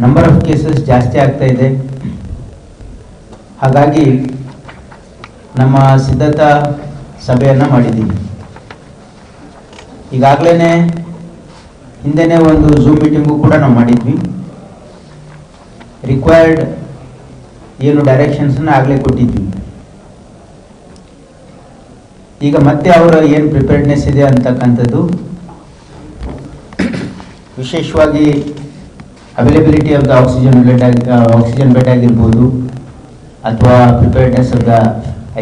Number of cases ಜಾಸ್ತಿ ಆಗ್ತಾ ಇದೆ. ಹಾಗಾಗಿ ನಮ್ಮ ಸಿದ್ಧತಾ ಸಭೆಯನ್ನು ಮಾಡಿದ್ದೀವಿ ಈಗಾಗಲೇ ಹಿಂದೆನೇ ಒಂದು ಝೂಮ್ ಮೀಟಿಂಗು ಕೂಡ ನಾವು ಮಾಡಿದ್ವಿ. ರಿಕ್ವೈರ್ಡ್ ಏನು ಡೈರೆಕ್ಷನ್ಸನ್ನು ಆಗಲೇ ಕೊಟ್ಟಿದ್ವಿ. ಈಗ ಮತ್ತೆ ಅವರ ಏನು ಪ್ರಿಪೇರ್ಡ್ನೆಸ್ ಇದೆ ಅಂತಕ್ಕಂಥದ್ದು, ವಿಶೇಷವಾಗಿ availability of the oxygen bed oxygen bed ಆಗಿರ್ಬೋದು, ಅಥವಾ preparedness of the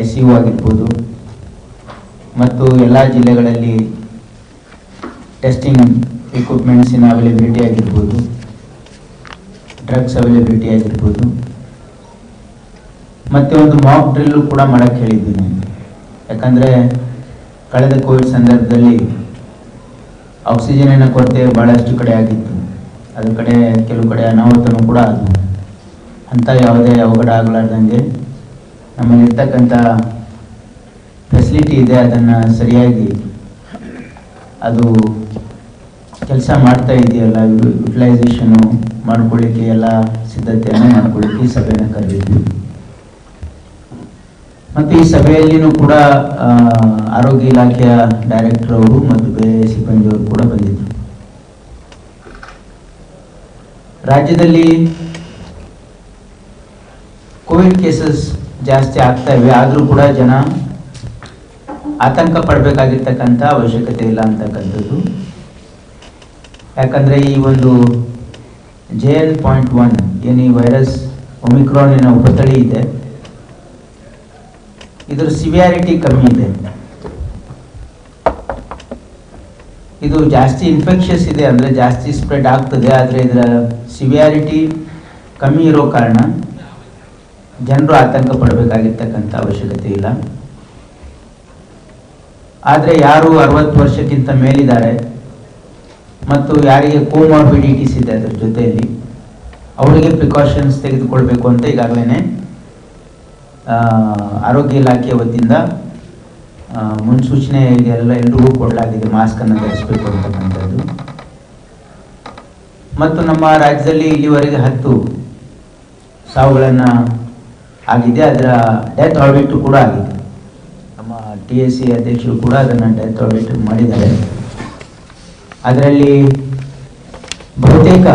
I C U ಆಗಿರ್ಬೋದು, ಮತ್ತು ಎಲ್ಲ ಜಿಲ್ಲೆಗಳಲ್ಲಿ ಟೆಸ್ಟಿಂಗ್ ಇಕ್ವಿಪ್ಮೆಂಟ್ಸಿನ ಅವೈಲಬಿಲಿಟಿ ಆಗಿರ್ಬೋದು ಡ್ರಗ್ಸ್ ಅವೈಲಬಿಲಿಟಿ ಆಗಿರ್ಬೋದು. ಮತ್ತು ಒಂದು ಮಾಕ್ ಡ್ರಿಲ್ಲು ಕೂಡ ಮಾಡಕ್ಕೆ ಹೇಳಿದ್ದೀನಿ ಯಾಕಂದರೆ ಕಳೆದ ಕೋವಿಡ್ ಸಂದರ್ಭದಲ್ಲಿ ಆಕ್ಸಿಜನಿನ ಕೊರತೆ ಭಾಳಷ್ಟು ಕಡೆ ಆಗಿತ್ತು. ಅದ್ರ ಕಡೆ ಕೆಲವು ಕಡೆ ಅನಾಹುತನೂ ಕೂಡ ಆದವು. ಅಂಥ ಯಾವುದೇ ಅವಘಡ ಆಗಲಾರ್ದಂಗೆ ನಮ್ಮಲ್ಲಿರ್ತಕ್ಕಂಥ ಫೆಸಿಲಿಟಿ ಇದೆ ಅದನ್ನು ಸರಿಯಾಗಿ ಅದು ಕೆಲಸ ಮಾಡ್ತಾ ಇದೆಯಲ್ಲ ಯುಟಿಲೈಸೇಷನು ಮಾಡ್ಕೊಳ್ಳಿಕ್ಕೆ ಎಲ್ಲ ಸಿದ್ಧತೆಯನ್ನು ಮಾಡ್ಕೊಳ್ಳಿಕ್ಕೆ ಈ ಸಭೆಯನ್ನು ಕರೆದಿದ್ವಿ. ಮತ್ತು ಈ ಸಭೆಯಲ್ಲಿನೂ ಕೂಡ ಆರೋಗ್ಯ ಇಲಾಖೆಯ ಡೈರೆಕ್ಟರ್ ಅವರು ಮತ್ತು ಬೇರೆ ಸಿಬ್ಬಂದಿಯವರು ಕೂಡ ಬಂದಿದ್ದರು ರಾಜ್ಯದಲ್ಲಿ ಕೋವಿಡ್ ಕೇಸಸ್ ಜಾಸ್ತಿ ಆಗ್ತಾ ಇವೆ, ಆದರೂ ಕೂಡ ಜನ ಆತಂಕ ಪಡಬೇಕಾಗಿರ್ತಕ್ಕಂಥ ಅವಶ್ಯಕತೆ ಇಲ್ಲ ಅಂತಕ್ಕಂಥದ್ದು. ಯಾಕಂದರೆ ಈ ಒಂದು ಜೆ ಎಲ್ ಪಾಯಿಂಟ್ ಒನ್ ಏನು ಈ ವೈರಸ್ ಒಮಿಕ್ರಾನಿನ ಉಪತಳಿ ಇದೆ. ಇದರ ಸಿವಿಯಾರಿಟಿ ಕಮ್ಮಿ ಇದೆ. ಇದು ಜಾಸ್ತಿ ಇನ್ಫೆಕ್ಷಸ್ ಇದೆ ಅಂದರೆ ಜಾಸ್ತಿ ಸ್ಪ್ರೆಡ್ ಆಗ್ತದೆ, ಆದರೆ ಇದರ ಸಿವಿಯಾರಿಟಿ ಕಮ್ಮಿ ಇರೋ ಕಾರಣ ಜನರು ಆತಂಕ ಪಡಬೇಕಾಗಿರ್ತಕ್ಕಂಥ ಅವಶ್ಯಕತೆ ಇಲ್ಲ. ಆದರೆ ಯಾರು ಅರವತ್ತು ವರ್ಷಕ್ಕಿಂತ ಮೇಲಿದ್ದಾರೆ ಮತ್ತು ಯಾರಿಗೆ ಕೋಮಾರ್ಬಿಡಿಟೀಸ್ ಇದೆ ಅದರ ಜೊತೆಯಲ್ಲಿ, ಅವರಿಗೆ ಪ್ರಿಕಾಷನ್ಸ್ ತೆಗೆದುಕೊಳ್ಬೇಕು ಅಂತ ಈಗಾಗಲೇ ಆರೋಗ್ಯ ಇಲಾಖೆಯ ವತಿಯಿಂದ ಮುನ್ಸೂಚನೆ ಎಲ್ಲ ಎಲ್ರಿಗೂ ಕೊಡಲಾಗಿದೆ ಮಾಸ್ಕನ್ನು ಧರಿಸಬೇಕು ಅಂತಕ್ಕಂಥದ್ದು ಮತ್ತು ನಮ್ಮ ರಾಜ್ಯದಲ್ಲಿ ಇಲ್ಲಿವರೆಗೆ ಹತ್ತು ಸಾವುಗಳನ್ನು ಆಗಿದೆ. ಅದರ ಡೆತ್ ಆಡಿಟ್ ಕೂಡ ಆಗಿದೆ. ನಮ್ಮ ಟಿ ಎಸ್ ಸಿ ಅಧ್ಯಕ್ಷರು ಕೂಡ ಅದನ್ನು ಡೆತ್ ಆಡಿಟ್ ಮಾಡಿದ್ದಾರೆ. ಅದರಲ್ಲಿ ಬಹುತೇಕ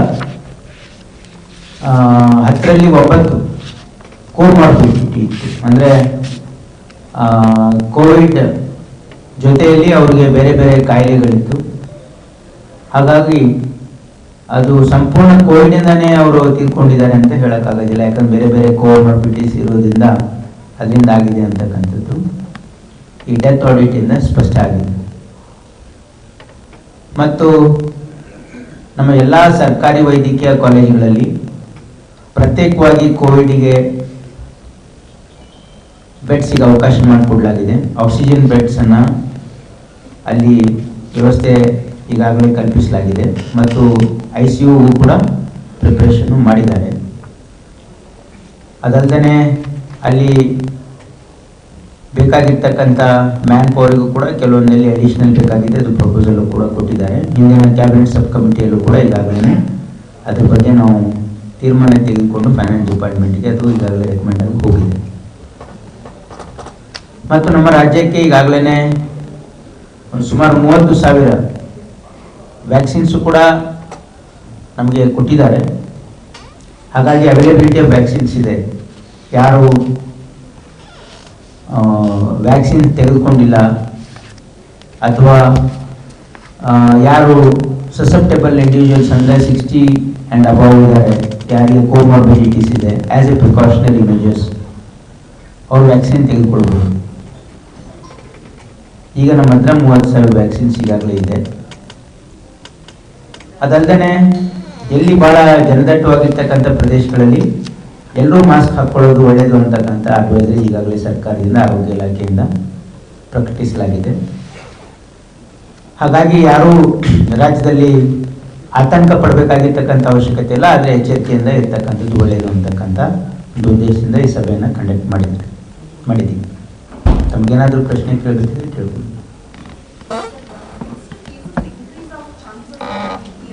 ಹತ್ತರಲ್ಲಿ ಒಂಬತ್ತು ಕೋರ್ ಇತ್ತು. ಅಂದರೆ ಕೋವಿಡ್ ಜೊತೆಯಲ್ಲಿ ಅವರಿಗೆ ಬೇರೆ ಬೇರೆ ಕಾಯಿಲೆಗಳಿತ್ತು. ಹಾಗಾಗಿ ಅದು ಸಂಪೂರ್ಣ ಕೋವಿಡಿಂದನೇ ಅವರು ತೀರ್ಕೊಂಡಿದ್ದಾರೆ ಅಂತ ಹೇಳೋಕ್ಕಾಗೋದಿಲ್ಲ. ಯಾಕಂದ್ರೆ ಬೇರೆ ಬೇರೆ ಕೋಮರ್ಬಿಟಿಸ್ ಇರೋದ್ರಿಂದ ಅದರಿಂದ ಆಗಿದೆ ಅಂತಕ್ಕಂಥದ್ದು. ಈ ಡೆತ್ ಆಡಿಟಿಂದ ಸ್ಪಷ್ಟ ಆಗಿದೆ. ಮತ್ತು ನಮ್ಮ ಎಲ್ಲ ಸರ್ಕಾರಿ ವೈದ್ಯಕೀಯ ಕಾಲೇಜುಗಳಲ್ಲಿ ಪ್ರತ್ಯೇಕವಾಗಿ ಕೋವಿಡ್ಗೆ ಬೆಡ್ಸಿಗೆ ಅವಕಾಶ ಮಾಡಿಕೊಡಲಾಗಿದೆ. ಆಕ್ಸಿಜನ್ ಬೆಡ್ಸನ್ನು ಅಲ್ಲಿ ವ್ಯವಸ್ಥೆ ಈಗಾಗಲೇ ಕಲ್ಪಿಸಲಾಗಿದೆ. ಮತ್ತು ಐ ಸಿ ಯು ಕೂಡ ಪ್ರಿಪ್ರೇಷನ್ನು ಮಾಡಿದ್ದಾರೆ. ಅದಲ್ಲದೆ ಅಲ್ಲಿ ಬೇಕಾಗಿರ್ತಕ್ಕಂಥ ಮ್ಯಾನ್ ಪವರಿಗೂ ಕೂಡ ಕೆಲವೊಂದಲ್ಲಿ ಅಡಿಷನಲ್ ಬೇಕಾಗಿದೆ. ಅದು ಪ್ರಪೋಸಲ್ ಕೂಡ ಕೊಟ್ಟಿದ್ದಾರೆ. ಹಿಂದಿನ ಕ್ಯಾಬಿನೆಟ್ ಸಬ್ ಕಮಿಟಿಯಲ್ಲೂ ಕೂಡ ಈಗಾಗಲೇ ಅದ್ರ ಬಗ್ಗೆ ನಾವು ತೀರ್ಮಾನ ತೆಗೆದುಕೊಂಡು ಫೈನಾನ್ಸ್ ಡಿಪಾರ್ಟ್ಮೆಂಟ್ಗೆ ಅದು ಈಗಾಗಲೇ ರೆಕಮೆಂಡ್ ಆಗಿ ಹೋಗಿದೆ. ಮತ್ತು ನಮ್ಮ ರಾಜ್ಯಕ್ಕೆ ಈಗಾಗಲೇ ಒಂದು ಸುಮಾರು ಮೂವತ್ತು ಸಾವಿರ ವ್ಯಾಕ್ಸಿನ್ಸು ಕೂಡ ನಮಗೆ ಕೊಟ್ಟಿದ್ದಾರೆ. ಹಾಗಾಗಿ ಅವೈಲೇಬಿಲಿಟಿ ಆಫ್ ವ್ಯಾಕ್ಸಿನ್ಸ್ ಇದೆ. ಯಾರು ವ್ಯಾಕ್ಸಿನ್ ತೆಗೆದುಕೊಂಡಿಲ್ಲ ಅಥವಾ ಯಾರು ಸಸೆಪ್ಟೇಬಲ್ ಇಂಡಿವಿಜುವಲ್ಸ್ ಅಂದರೆ ಸಿಕ್ಸ್ಟಿ ಆ್ಯಂಡ್ ಅಬೌವ್ ಇದ್ದಾರೆ, ಯಾರಿಗೆ ಕೋಮಾರ್ಬಿಡಿಟೀಸ್ ಇದೆ ಆ್ಯಸ್ ಎ ಪ್ರಿಕಾಷನರಿ ಮೆಜರ್ಸ್ ಅವ್ರು ವ್ಯಾಕ್ಸಿನ್ ತೆಗೆದುಕೊಳ್ಬೋದು. ಈಗ ನಮ್ಮ ಹತ್ರ ಮೂವತ್ತು ಸಾವಿರ ವ್ಯಾಕ್ಸಿನ್ಸ್ ಈಗಾಗಲೇ ಇದೆ. ಅದಲ್ಲದೆ ಎಲ್ಲಿ ಭಾಳ ಜನದಟ್ಟವಾಗಿರ್ತಕ್ಕಂಥ ಪ್ರದೇಶಗಳಲ್ಲಿ ಎಲ್ಲರೂ ಮಾಸ್ಕ್ ಹಾಕ್ಕೊಳ್ಳೋದು ಒಳ್ಳೆಯದು ಅಂತಕ್ಕಂಥ ಅಡ್ವೈಸರಿ ಈಗಾಗಲೇ ಸರ್ಕಾರದಿಂದ, ಆರೋಗ್ಯ ಇಲಾಖೆಯಿಂದ ಪ್ರಕಟಿಸಲಾಗಿದೆ. ಹಾಗಾಗಿ ಯಾರೂ ರಾಜ್ಯದಲ್ಲಿ ಆತಂಕ ಪಡಬೇಕಾಗಿರ್ತಕ್ಕಂಥ ಅವಶ್ಯಕತೆ ಇಲ್ಲ, ಆದರೆ ಎಚ್ಚರಿಕೆಯಿಂದ ಇರ್ತಕ್ಕಂಥದ್ದು ಒಳ್ಳೆಯದು ಅಂತಕ್ಕಂಥ ಒಂದು ಉದ್ದೇಶದಿಂದ ಈ ಸಭೆಯನ್ನು ಕಂಡಕ್ಟ್ ಮಾಡಿದ್ದಾರೆ ಮಾಡಿದ್ದೀನಿ ತಮಗೇನಾದರೂ ಪ್ರಶ್ನೆ ಕೇಳಬೇಕಿದ್ರೆ ಕೇಳ್ಬೋದು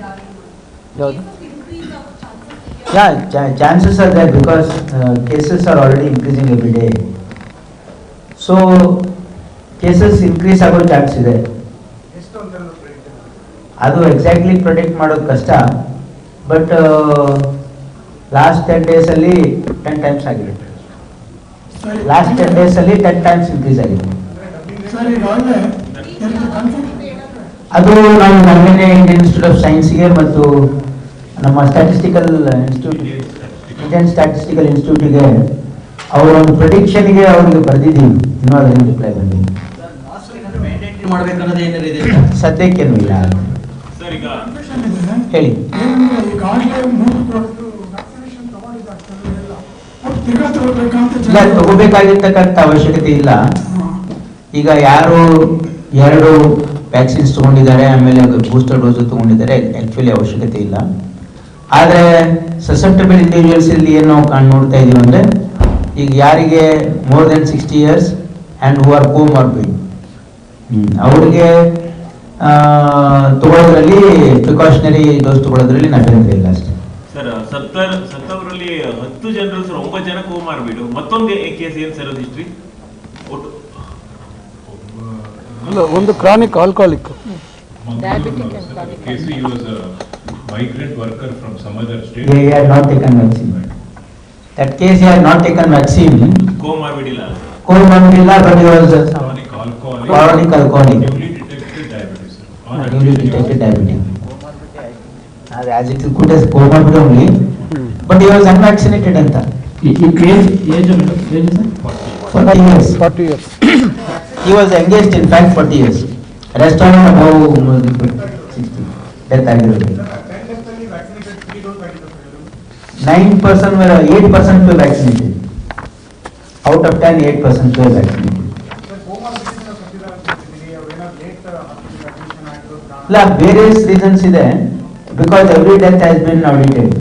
ಯಾವುದು Yeah, cha- chances are there because uh, cases are already increasing every day. So, cases increase ಆಗೋ ಚಾನ್ಸ್ ಇದೆ ಎಷ್ಟು ಅಂತ ಹೇಳೋದು prediction? ಅದು ಎಕ್ಸಾಕ್ಟ್ಲಿ ಪ್ರೊಡಿಕ್ಟ್ ಮಾಡೋದು ಕಷ್ಟ ಬಟ್ ಲಾಸ್ಟ್ ಟೆನ್ ಡೇಸಲ್ಲಿ ಟೆನ್ ಟೈಮ್ಸ್ ಆಗಿದೆ ಲಾಸ್ಟ್ ಟೆನ್ ಡೇಸಲ್ಲಿ ಟೆನ್ ಟೈಮ್ಸ್ ಇನ್ಕ್ರೀಸ್ ಆಗಿದೆ ಅಂದ್ರೆ ಡಬ್ಬಿಂಗ್ ರೇಟ್ ಸರ್ ಈಗಾಗಲೇ ಎರಡು ಕನ್ಫರ್ಮ್ ಅದು ನಾವು ನಮ್ಮನೆ ಇಂಡಿಯನ್ ಇನ್ಸ್ಟಿಟ್ಯೂಟ್ ಆಫ್ ಸೈನ್ಸ್ಗೆ ಮತ್ತು ನಮ್ಮ ಸ್ಟ್ಯಾಟಿಸ್ಟಿಕಲ್ ಇನ್ಸ್ಟಿಟ್ಯೂಟ್ ಇಂಡಿಯನ್ ಸ್ಟ್ಯಾಟಿಸ್ಟಿಕಲ್ ಇನ್ಸ್ಟಿಟ್ಯೂಟ್ಗೆ ಅವರ ಒಂದು ಪ್ರೊಡಿಕ್ಷನ್ಗೆ ಅವರಿಗೆ ಬರೆದಿದ್ದೀವಿ. ಇನ್ನೂ ಅದರಿಂದ ರಿಪ್ಲೈ ಬಂದಿಲ್ಲ ಸದ್ಯಕ್ಕೇನು ಇಲ್ಲ. ಹೇಳಿ. ಇಲ್ಲ, ತಗೋಬೇಕಾಗಿರ್ತಕ್ಕಂಥ ಅವಶ್ಯಕತೆ ಇಲ್ಲ. ಈಗ ಯಾರು ಎರಡು ವ್ಯಾಕ್ಸಿನ್ಸ್ ತಗೊಂಡಿದ್ದಾರೆ, ಆಮೇಲೆ ಬೂಸ್ಟರ್ ಡೋಸ್ ತಗೊಂಡಿದ್ದಾರೆ ಆಕ್ಚುಲಿ ಅವಶ್ಯಕತೆ ಇಲ್ಲ. ಆದರೆ ಸಸೆಪ್ಟಬಲ್ ಇಂಡಿವಿಜುವಲ್ಸ್ ಇಲ್ಲಿ ಏನು ನಾವು ಕಾಣ್ ನೋಡ್ತಾ ಇದೀವಿ ಅಂದ್ರೆ ಈಗ ಯಾರಿಗೆ more than sixty years and who are comorbid ಅವ್ರಿಗೆ ಆ, ತಗೊಳ್ಳೋದ್ರಲ್ಲಿ ಪ್ರಿಕಾಷನರಿ ಡೋಸ್ ತಗೊಳ್ಳೋದ್ರಲ್ಲಿ ಇಲ್ಲ ಅಷ್ಟೇ. ಸರ್ ಸತ್ತರ್ ಸತ್ತವರಲ್ಲಿ ಹತ್ತು ಜನರು ಸರ್ ಒಂಬತ್ತು ಜನ ಮತ್ತೊಂದು ಕೇಸ್ ಏನು ಸರ್ ಅದು ಹಿಸ್ಟ್ರಿ ಒಟ್ಟು ಅಲ್ಲ ಒಂದು chronic alcoholic Diabetic migrant worker from some other state? Yeah, he not taken vaccine. That case he had not taken vaccine. Comorbidity. Comorbidity, but he was chronic alcoholic. Chronic alcoholic. Newly detected diabetes. Newly detected diabetes. as it is good as comorbidity only, but he was unvaccinated and that. Age of 40 years. 40 years. he was engaged in fact 40 years. Restaurant about Death aggravated. Percent were vaccinated. Sir comorbidity ನಾವು ಕಟ್ಟಿದ್ದಾರೆ ಅಂತ ಹೇಳ್ತಿದ್ದೀರಿ ಅವ್ರೇನಾದ್ರು late hospital admission ಆಗಿರೋದು ಇಲ್ಲ various reasons ಇದೆ because every death has been audited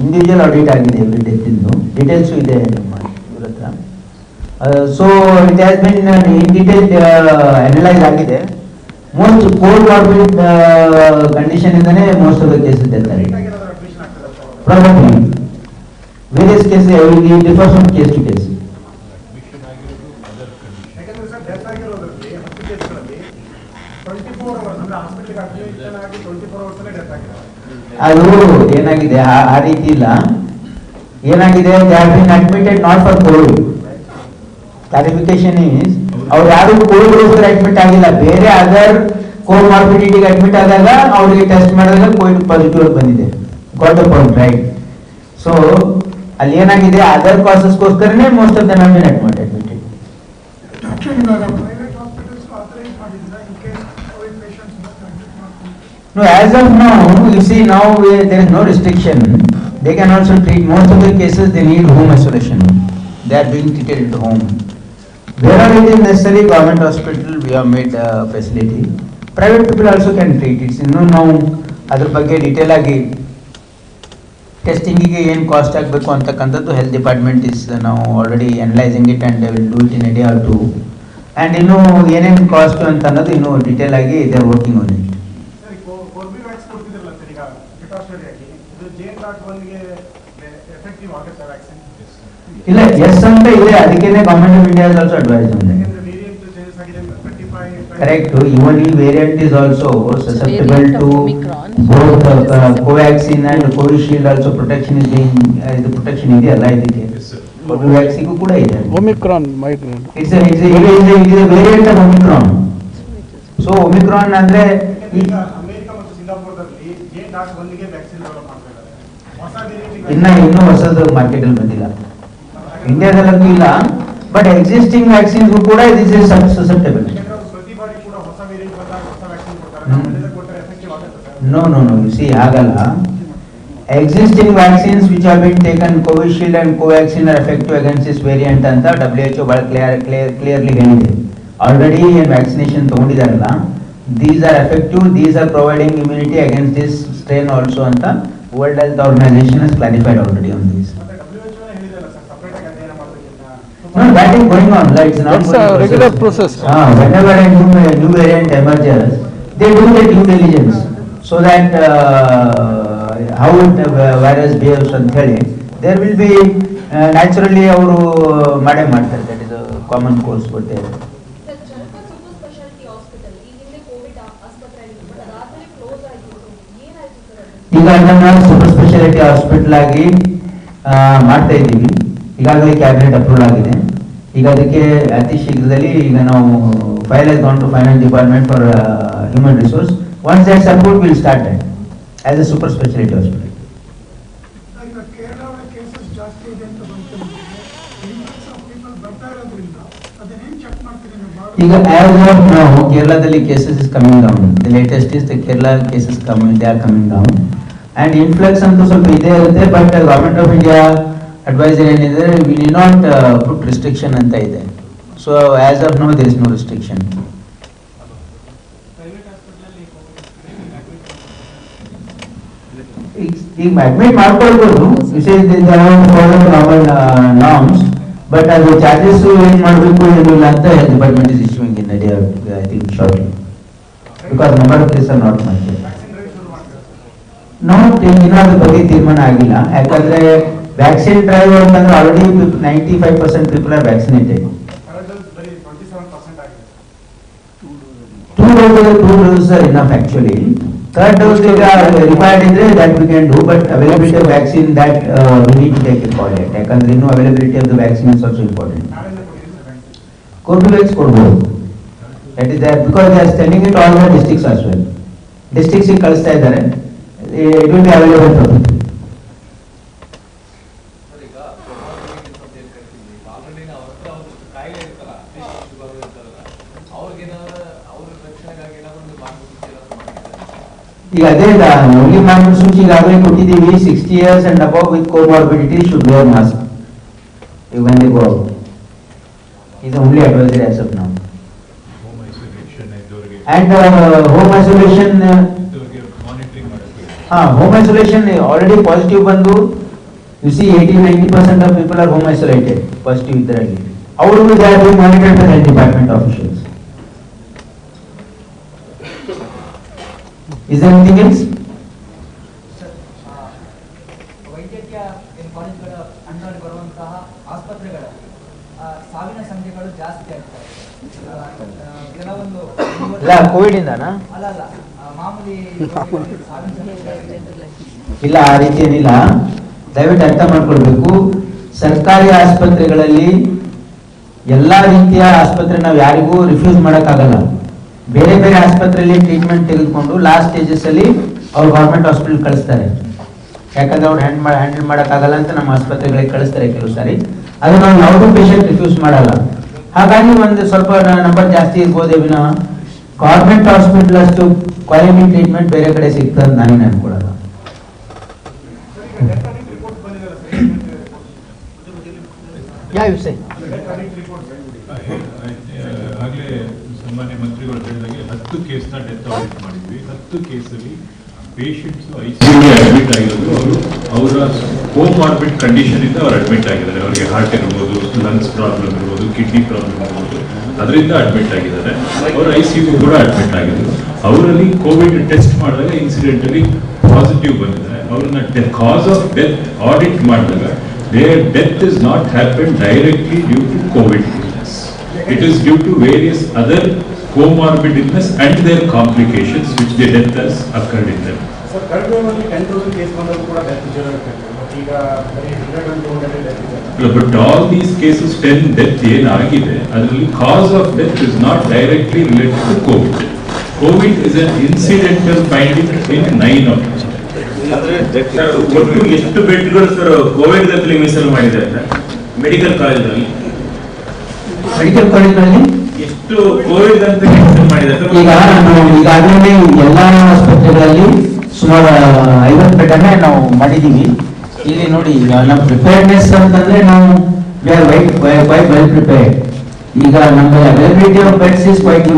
individual audit ಆಗಿದೆ every death ಇಂದು ಡೀಟೇಲ್ಸು ಇದೆ ನಮ್ಮ ಇವ್ರ ಹತ್ರ so it has been in detail analyse ಆಗಿದೆ most comorbid condition ಇಂದನೇ most of the cases death late ಆಗಿದೆ cases ಅಡ್ಮಿಷನ್ ಆಗ್ತದೆ ಸರ್ ಅವ್ರು. Probably various case differ from case to case ಅದು ಏನಾಗಿದೆ? ಆ- ರೀತಿ ಇಲ್ಲ. ಏನಾಗಿದೆ they have been admitted not for COVID clarification is ಅವ್ರು ಯಾರು ಕೋವಿಡ್ಗೋಸ್ಕರ ಅಡ್ಮಿಟ್ ಆಗಿಲ್ಲ. ಬೇರೆ ಅದರ್ ಕೋಮಾರ್ಬಿಡಿಟಿಗೆ ಅಡ್ಮಿಟ್ ಆದಾಗ ಅವ್ರಿಗೆ ಟೆಸ್ಟ್ ಮಾಡಿದಾಗ ಕೋವಿಡ್ ಪಾಸಿಟಿವ್ ಬಂದಿದೆ. Got the point right so ಅಲ್ಲಿ ಏನಾಗಿದೆ ಅದರ್ ಕಾಸಸ್ಗೋಸ್ಕರನೇ ಮೋಸ್ಟ್ ಆಫ್ ದ ನಾವ್ ಬಿನ್ ಅಡ್ಮಿಟ್ ಅಡ್ಮಿಟೆಡ್ ಡಾಕ್ಟರ್ ಇವಾಗ ಪ್ರೈವೇಟ್ ಹಾಸ್ಪಿಟಲ್ಸ್ ಆಥರೈಸ್ ಮಾಡಿದ್ರೆ in case COVID patients admit ಮಾಡ್ಕೊಂಡು No, as of now, you see now we- there is no restriction. They can also treat, most of the cases they need home isolation. They are being treated at home. Wherever it is necessary, government hospital, we have made a facility. Private people also can treat it. ಇನ್ನು ನಾವು ಅದ್ರ ಬಗ್ಗೆ detail ಆಗಿ ಟೆಸ್ಟಿಂಗಿಗೆ ಏನು cost ಆಗಬೇಕು ಅಂತಕ್ಕಂಥದ್ದು health department is ನಾವು already analysing it and will do it in a day or two and ಇನ್ನೂ ಏನೇನು ಕಾಸ್ಟ್ ಅಂತ ಅನ್ನೋದು ಇನ್ನೂ ಡೀಟೇಲ್ ಆಗಿ they are working on it sir Corbevax ಕೊಡ್ತಿದ್ರಲ್ಲ sir ಈಗ ಪ್ರಿಕಾಷನರಿ ಆಗಿ ಇದು ಜೆ ಡಾಟ್ ಒನ್ಗೆ ಎಫೆಕ್ಟಿವ್ ಆಗುತ್ತೆ ವ್ಯಾಕ್ಸಿನ್ ಇಲ್ಲ ಎಸ್ ಅಂತ ಇದೆ ಅದಕ್ಕೇನೆ government of India also advise ಇದೆ ಯಾಕಂದ್ರೆ ವೇರಿಯಂಟ್ ಚೇಂಜಸ್ ಆಗಿದೆ twenty Even correct variant is variant susceptible Variant of to Omicron. And Covishield also protection is ಇದು ಪ್ರೊಟೆಕ್ಷನ್ ಇದೆಯಲ್ಲ ಇದಕ್ಕೆ Yes, sir. ಕೋವ್ಯಾಕ್ಸಿಗೂ ಕೂಡ ಇದೆ Omicron migraine it's it's it variant of Omicron so Omicron ಅಂದ್ರೆ ಯಾಕಂದ್ರೆ ಈ- ಈಗ ಅಮೆರಿಕ ಮತ್ತು ಸಿಂಗಾಪುರದಲ್ಲಿ ಜೆ ಡಾಟ್ ಒನ್ಗೆ ವ್ಯಾಕ್ಸಿನ್ ಡೆವಲಪ್ ಮಾಡ್ತಾ ಇದ್ದಾರೆ? ಹೊಸ ಇನ್ನ ಇನ್ನೂ ಹೊಸದು ಮಾರ್ಕೆಟ್ ಅಲ್ಲಿ ಬಂದಿಲ್ಲ. ಇಂಡಿಯಾದಲ್ಲೂ ಇಲ್ಲ ಬಟ್ ಎಕ್ಸಿಸ್ಟಿಂಗ್ ವ್ಯಾಕ್ಸಿನ್ಗೂ ಕೂಡ is susceptible No, no, no, you see, ಆಗಲ್ಲ. Existing vaccines which have been taken, Covishield and Covaxin are effective against this variant ಅಂತ WHO ಬಹಳ ಕ್ಲಿಯರ್ ಕ್ಲಿಯರ್ ಕ್ಲಿಯರ್ಲಿ ಹೇಳಿದೆ. ಆಲ್ರೆಡಿ ಏನು vaccination ತಗೊಂಡಿದಾರಲ್ಲ, these are effective, these are providing immunity against this strain also ಅಂತ world health organisation has clarified already on this. ಮತ್ತೆ W H ಹೇಳಿದಲ್ಲ sir separate ಆಗಿ ಅಧ್ಯಯನ ಮಾಡೋದಕ್ಕಿಂತ No, that is going on, like, it's an That's a ongoing regular process. Ah, whenever a new, new variant emerges, they do the due diligence So that uh, how virus virus ಅಂತ ಹೇಳಿ there will be naturally ಅವರು ಮಾಡೇ ಮಾಡ್ತಾರೆ. Madam that common course common course for there. ಈಗ ಅದನ್ನ super speciality hospital ಆಗಿ ಮಾಡ್ತಾ ಇದ್ದೀವಿ. ಈಗಾಗಲೇ ಕ್ಯಾಬಿನೆಟ್ ಅಪ್ರೂವ್ ಆಗಿದೆ. ಈಗ ಅದಕ್ಕೆ ಅತಿ ಶೀಘ್ರದಲ್ಲಿ ಈಗ ನಾವು file is gone to finance department for human resource once that's approved will start as a super speciality hospital ಈಗ ಕೇರಳ ಒಳಗೆ ಕೇಸಸ್ ಜಾಸ್ತಿ ಇದೆ ಅಂತ ಬಂತು ಇನ್ಫ್ಲಕ್ಸ್ ಆಫ್ ಪೀಪಲ್ ಬರ್ತಾ ಇರೋದ್ರಿಂದ ಅದನ್ನೇನು ಚೆಕ್ ಮಾಡ್ತೀರಿ ನೀವು ಭಾಳ ಈಗ ಆಸ್ ಆಫ್ ನಾವು ಕೇರಳದಲ್ಲಿ cases is coming down the latest is the Kerala cases coming they are coming down and influx ಅಂತೂ ಸ್ವಲ್ಪ ಇದೇ ಇರುತ್ತೆ but government of India advisor ಏನಿದೆ we need not put restriction ಅಂತ ಇದೆ. So as of no there is no restriction ಈಗ admit ಮಾಡ್ಕೊಳ್ಬೋದು norms but ಅದು ಚಾರ್ಜಸ್ ಏನ್ ಮಾಡಬೇಕು ಏನಿಲ್ಲ ಅಂತ department is issuing in I think shortly because number of case are not much vaccine rate ಶುರು ಮಾಡ್ತಾರೆ ನಾಟ್ ಇನ್ನೂ ಅದ್ರ ಬಗ್ಗೆ ತೀರ್ಮಾನ ಆಗಿಲ್ಲ. ಯಾಕಂದ್ರೆ ವ್ಯಾಕ್ಸಿನ್ ಡ್ರೈವ್ ಅಂತಂದ್ರೆ already ninety five percent people are vaccinated ಕಳೆದ ಬರೀ ಟ್ವೆಂಟಿ ಸೆವೆನ್ ಪರ್ಸೆಂಟ್ ಆಗಿದೆ two dose two dose are enough actually third dose ಈಗ ರಿಕ್ವೈರ್ಡ್ ಇದ್ರೆ that we can do but availability of vaccine that we need to take it forward ಯಾಕಂದ್ರೆ ಇನ್ನೂ availability of the vaccine is also important Corbevax ಕೊಡ್ಬೋದು that is that because they are sending it all the districts as well ಡಿಸ್ಟ್ರಿಕ್ಟ್ಸಿಗೆ ಕಳಿಸ್ತಾ ಇದ್ದಾರೆ it will be available for ಇರ್ತಲ್ಲ ಅವ್ರಿಗೇನಾದ್ರು ಅವ್ರ ರಕ್ಷಣೆಗಾಗಿ ಏನಾದ್ರು ಒಂದು ಮಾಡಿದ್ದಾರೆ ಈಗ ಅದೇ ಓನ್ಲಿ ಮಾರ್ಗಸೂಚಿ ಈಗಾಗಲೇ ಕೊಟ್ಟಿದ್ದೀವಿ sixty years and above with comorbidity should wear mask ಈಗ when they go out. is only advisory as of now. Home isolation ಇದ್ದವರಿಗೆ And uh, home isolation, uh, ಇದ್ದವರಿಗೆ ಮಾನಿಟರಿಂಗ್ ಮಾಡಬೇಕು ಹಾ ಹೋಮ್ ಐಸೋಲೇಷನ್ ಆಲ್ರೆಡಿ ಪಾಸಿಟಿವ್ ಬಂದು you see eighty ninety percent of people are home isolated positive ಇದರಲ್ಲಿ ಅವ್ರಿಗೂ they are be monitored by health department officials is anything else? ವೈದ್ಯಕೀಯ ಏನು ಕಾಲೇಜ್ಗಳ under ಬರುವಂತಹ ಆಸ್ಪತ್ರೆಗಳಲ್ಲಿ ಸಾವಿನ ಸಂಖ್ಯೆಗಳು ಜಾಸ್ತಿ ಆಗ್ತವೆ ಕೆಲವೊಂದು ಇಲ್ಲ ಕೋವಿಡ್ ಇಂದನಾ ಅಲ್ಲ ಅಲ್ಲ ಆ, ಮಾಮೂಲಿ ಸಾವಿನ ಸಂಖ್ಯೆ ಇಲ್ಲ ಆ ರೀತಿ ಏನಿಲ್ಲ. ದಯವಿಟ್ಟು ಅರ್ಥ ಮಾಡ್ಕೊಳ್ಬೇಕು. ಸರ್ಕಾರಿ ಆಸ್ಪತ್ರೆಗಳಲ್ಲಿ ಎಲ್ಲಾ ರೀತಿಯ ಆಸ್ಪತ್ರೆ ನಾವು ಯಾರಿಗೂ ರಿಫ್ಯೂಸ್ ಮಾಡೋಕ್ಕಾಗಲ್ಲ. ಬೇರೆ ಬೇರೆ ಆಸ್ಪತ್ರೆಯಲ್ಲಿ ಟ್ರೀಟ್ಮೆಂಟ್ ತೆಗೆದುಕೊಂಡು ಲಾಸ್ಟ್ ಸ್ಟೇಜಸ್ ಅಲ್ಲಿ ಅವ್ರು ಗೌರ್ಮೆಂಟ್ ಹಾಸ್ಪಿಟಲ್ ಕಳಿಸ್ತಾರೆ. ಯಾಕಂದ್ರೆ ಅವ್ರು ಹ್ಯಾಂಡ್ ಹ್ಯಾಂಡಲ್ ಮಾಡೋಕ್ಕಾಗಲ್ಲ ಅಂತ ನಮ್ಮ ಆಸ್ಪತ್ರೆಗಳಿಗೆ ಕಳಿಸ್ತಾರೆ ಕೆಲವು ಸಾರಿ. ಅದು ನಾವು ಯಾವುದೂ ಪೇಷಂಟ್ ರಿಫ್ಯೂಸ್ ಮಾಡಲ್ಲ. ಹಾಗಾಗಿ ಒಂದು ಸ್ವಲ್ಪ ನಂಬರ್ ಜಾಸ್ತಿ ಇರ್ಬೋದೇ ವಿನ ಗೌರ್ಮೆಂಟ್ ಹಾಸ್ಪಿಟಲ್ ಅಷ್ಟು ಕ್ವಾಲಿಟಿ ಟ್ರೀಟ್ಮೆಂಟ್ ಬೇರೆ ಕಡೆ ಸಿಗ್ತದೆ ನಾನೇನು ಅನ್ಕೊಳ್ಳಲ್ಲ ಯಾವ ಈಗ ಡೆತ್ ಆಡಿಟ್ ರಿಪೋರ್ಟ್ ಬಂದಿದ್ದಾರೆ ಸರ್ ಏನ್ ಹೇಳ್ತೀರಾ report? ಯಾವ ವಿಷಯ ಡೆತ್ ಆಡಿಟ್ ರಿಪೋರ್ಟ್ ಆಗಲೇ ಸನ್ಮಾನ್ಯ ಮಂತ್ರಿಗಳು ಹೇಳಿದಾಗೆ ಹತ್ತು ಕೇಸ್ನ ಡೆತ್ ಆಡಿಟ್ ಮಾಡಿದ್ವಿ. ಹತ್ತು ಕೇಸಲ್ಲಿ ಪೇಷಂಟ್ಸ್ ಐಸಿಯು ಅಡ್ಮಿಟ್ ಆಗಿರೋದು ಅವರು. ಅವರ ಹೋಮ್ ಆರ್ಬಿಟ್ ಕಂಡೀಷನ್ ಇಂದ ಅವ್ರು ಅಡ್ಮಿಟ್ ಆಗಿದ್ದಾರೆ. ಅವರಿಗೆ ಹಾರ್ಟ್ ಇರ್ಬೋದು ಲಂಗ್ಸ್ ಪ್ರಾಬ್ಲಮ್ ಇರ್ಬೋದು ಕಿಡ್ನಿ ಪ್ರಾಬ್ಲಮ್ ಇರ್ಬೋದು. ಅದರಿಂದ ಅಡ್ಮಿಟ್ ಆಗಿದ್ದಾರೆ. ಅವರು ಐ ಸಿ ಕೂಡ ಅಡ್ಮಿಟ್ ಆಗಿದ್ರು. ಅವರಲ್ಲಿ ಕೋವಿಡ್ ಟೆಸ್ಟ್ ಮಾಡಿದಾಗ ಇನ್ಸಿಡೆಂಟಲಿ ಪಾಸಿಟಿವ್ ಬಂದಿದೆ. ಅವ್ರನ್ನ ಕಾಸ್ ಆಫ್ ಡೆತ್ ಆಡಿಟ್ ಮಾಡಿದಾಗ their death is not happen directly due to Covid it is due to various other comorbid illness and their complications which the death has occurred in them. Sir, ಕೂಡ ಈಗ ಬರೀ ಇದೆ But all these cases, 10 death and the cause of death is not directly related to COVID. COVID is an incidental finding in nine of them. ಒಟ್ಟು ಎಷ್ಟು ಬೆಡ್ಗಳು sir Covid ಗಂತಲಿ ಮೀಸಲು ಮಾಡಿದ್ದಾರೆ medical college medical ಕಾಲೇಜ್ನಲ್ಲಿ ಎಷ್ಟು ಕೋವಿಡ್ ಈಗ ನಾವು ಈಗಾಗಲೇ ಎಲ್ಲಾ ಆಸ್ಪತ್ರೆಗಳಲ್ಲಿ ಸುಮಾರು ಐವತ್ತು ಬೆಡ್ ನಾವು ಮಾಡಿದೀವಿ. ಇಲ್ಲಿ ನೋಡಿ, ಈಗ ನಮ್ಮ ಪ್ರಿಪೇರ್ನೆಸ್ ಅಂತಂದ್ರೆ ನಾವು we are wait by well prepared ಈಗ ನಮ್ಮ availability of beds is quite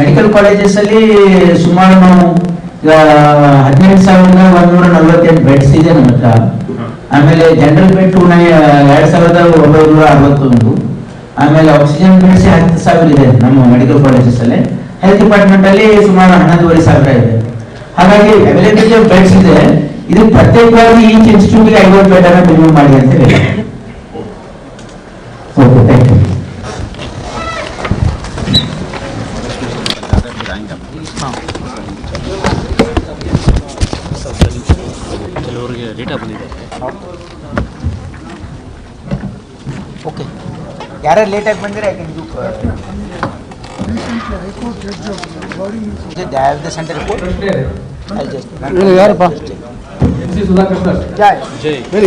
medical colleges ಅಲ್ಲಿ ಸುಮಾರು ನಾವು, ಈಗ ಹದಿನೆಂಟು ಸಾವಿರದ ಒಂದೂರ ನಲವತ್ತೆಂಟು ಬೆಡ್ಸ್ ಇದೆ ನಮ್ಮ ಹತ್ರ. ಆಮೇಲೆ ಜನರಲ್ ಬೆಡ್ ಟೂ ನೈ, ಎರಡ್ ಸಾವಿರದ ಒಂಬೈನೂರ ಅರವತ್ತೊಂದು. ಆಮೇಲೆ ಆಕ್ಸಿಜನ್ ಬಿಡಿಸಿ ಹತ್ತು ಸಾವಿರ ಇದೆ ನಮ್ಮ ಮೆಡಿಕಲ್ ಕಾಲೇಜಸ್ ಅಲ್ಲಿ. ಹೆಲ್ತ್ ಡಿಪಾರ್ಟ್ಮೆಂಟ್ ಅಲ್ಲಿ ಸುಮಾರು ಹನ್ನೊಂದುವರೆ ಸಾವಿರ ಇದೆ. ಹಾಗಾಗಿ ಅವೈಲೇಬಿಲಿಟಿ ಆಫ್ ಬೆಡ್ಸ್ ಇದೆ. ಇದು ಪ್ರತ್ಯೇಕವಾಗಿ ಈಚ್ ಇನ್ಸ್ಟಿಟ್ಯೂಟ್ಗೆ ಐವತ್ತು ಬೆಡ್ ಅನ್ನ ಮಿನಿಮಮ್ ಮಾಡಿ ಅಂತ ಹೇಳಿ ಓಕೆ ಥ್ಯಾಂಕ್ ಯು ಓಕೆ ಯಾರು ಲೇಟಾಗಿ ಬಂದರೆ I can do the center ಯಾರಪ್ಪ?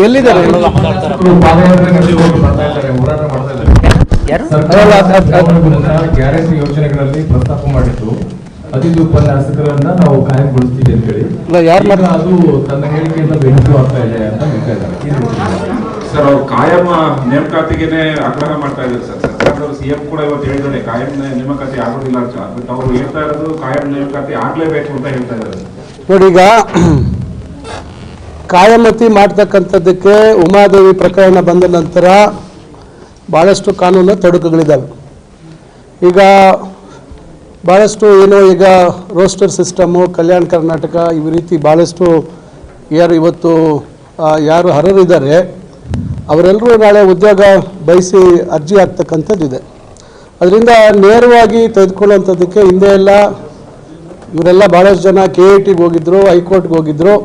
ಎಲ್ಲಿದ್ದಾರೆ? ಗ್ಯಾರಂಟಿ ಯೋಜನೆಗಳಲ್ಲಿ ಪ್ರಸ್ತಾಪ ಮಾಡಿದ್ದು ಅತಿಥಿ ಉಪನ್ಯಾಸಕರನ್ನ ನಾವು ಕಾಯಂಗೊಳಿಸ್ತೀವಿ ಅಂತ ಹೇಳಿ ಇಲ್ಲ, ಯಾರ್ ಅದು ತನ್ನ ಹೇಳಿಕೆಯಿಂದ ಬೆಂಕಿ ಆಗ್ತಾ ಇದೆ ಅಂತ ಹೇಳ್ತಾ ಇದ್ದಾರೆ? ಸರ್, ಅವ್ರು ಕಾಯಂ ನೇಮಕಾತಿಗೆನೆ ಆಗ್ರಹ ಮಾಡ್ತಾ ಇದ್ದಾರೆ ಸರ್. ಸರ್ಕಾರದವರು ಸಿಎಂ ಕೂಡ ಇವತ್ತು ಹೇಳಿದ್ದಾರೆ, ಕಾಯಂ ನೇಮಕಾತಿ ಆಗೋದಿಲ್ಲ ಅಂತ. ಬಟ್ ಅವರು ಹೇಳ್ತಾ ಇರೋದು ಕಾಯಂ ನೇಮಕಾತಿ ಆಗ್ಲೇಬೇಕು ಅಂತ ಹೇಳ್ತಾ ಇದ್ದಾರೆ. ನೋಡಿ, ಈಗ ಕಾಯಮತಿ ಮಾಡ್ತಕ್ಕಂಥದ್ದಕ್ಕೆ ಉಮಾದೇವಿ ಪ್ರಕರಣ ಬಂದ ನಂತರ ಭಾಳಷ್ಟು ಕಾನೂನು ತೊಡಕುಗಳಿದ್ದಾವೆ. ಈಗ ಭಾಳಷ್ಟು ಏನೋ ಈಗ ರೋಸ್ಟರ್ ಸಿಸ್ಟಮು ಕಲ್ಯಾಣ ಕರ್ನಾಟಕ, ಈ ರೀತಿ ಭಾಳಷ್ಟು ಯಾರು ಇವತ್ತು ಯಾರು ಅರ್ಹರಿದ್ದಾರೆ ಅವರೆಲ್ಲರೂ ನಾಳೆ ಉದ್ಯೋಗ ಬಯಸಿ ಅರ್ಜಿ ಹಾಕ್ತಕ್ಕಂಥದ್ದಿದೆ. ಅದರಿಂದ ನೇರವಾಗಿ ತೆಗೆದುಕೊಳ್ಳುವಂಥದ್ದಕ್ಕೆ ಹಿಂದೆ ಎಲ್ಲ ಇವರೆಲ್ಲ ಭಾಳಷ್ಟು ಜನ ಕೆ ಐ ಟಿಗೆ ಹೋಗಿದ್ದರು ಹೈಕೋರ್ಟ್ಗೆ ಹೋಗಿದ್ರು.